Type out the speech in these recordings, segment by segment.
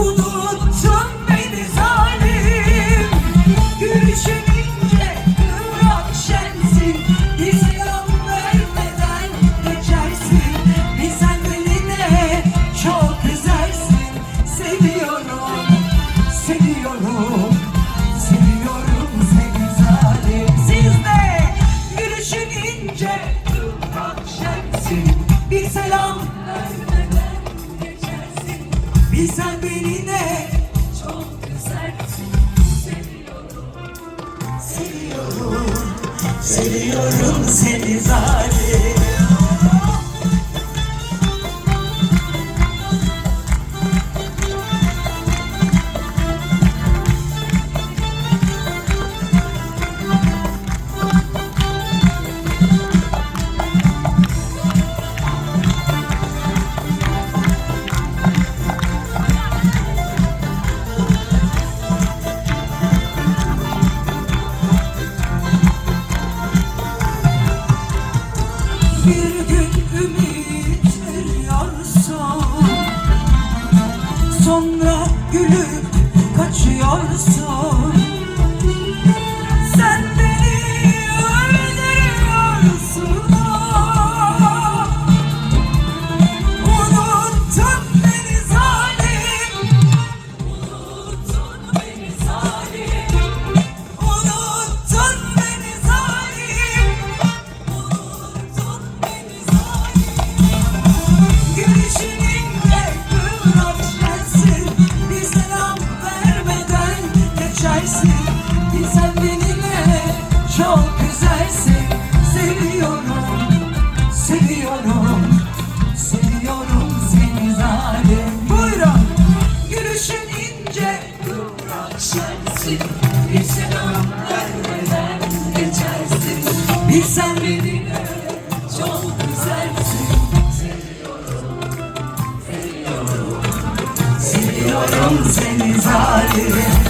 mundo. Bilsen beni ne? Çok güzelsin Seviyorum seviyorum Seviyorum seni zalim Sonra gülüp kaçıyorsun geçersin Bilsen benimle çok güzelsin. Seviyorum, seviyorum Seviyorum seni zalim. Buyurun. Gülüşün ince. Kıvrak geçersin? Bilsen benimle Çok güzelsin. Seviyorum seni zalim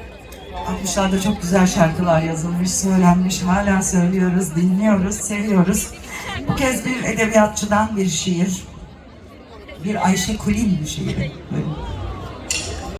60'larda çok güzel şarkılar yazılmış, söylenmiş. Hala söylüyoruz, dinliyoruz, seviyoruz. Bu kez bir edebiyatçıdan bir şiir. Bir Ayşe Kulin şiiri. Buyurun.